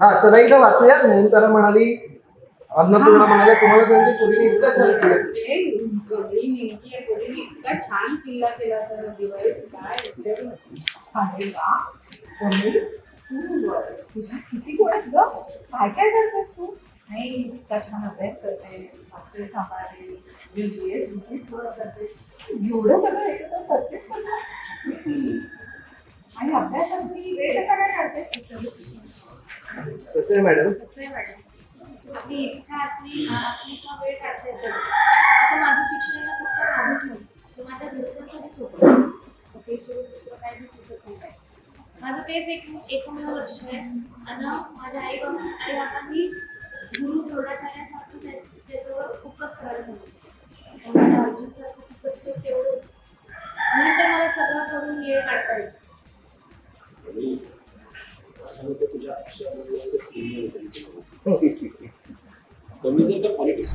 हा चला एकदा वाचूया. नयनतारा म्हणाली अन्नपूर्णा म्हणाल्या तुम्हाला म्हणजे पूर्वी इतकं छान केलं. इतका छान किल्ला केला होता काय एकदम अरे वा. तू तुझ्या किती गोळ्यात ग. काय काय करतेस तू? नाही इतका छान अभ्यास करतेस मास्टर सांभाळते बीजीएस बीजीएस पूर्ण करतेस एवढं सगळं एकत्र करतेस कसं आणि अभ्यासासाठी वेळ कसा काय काढतेस कसं आहे मॅडम? कसं आहे मॅडम? आपली इच्छा असली असली का वेळ काढता येतो आता माझं शिक्षण फक्त माझंच नाही तर माझ्या घरच्यांसाठी सोपं ते सोडून दुसरं काही सुचत नाही माझं तेच एक एकमेव लक्ष आहे. आणि माझ्या आई बाबा आई बाबांनी సీరియల్ hmm. పొలిటిక్స్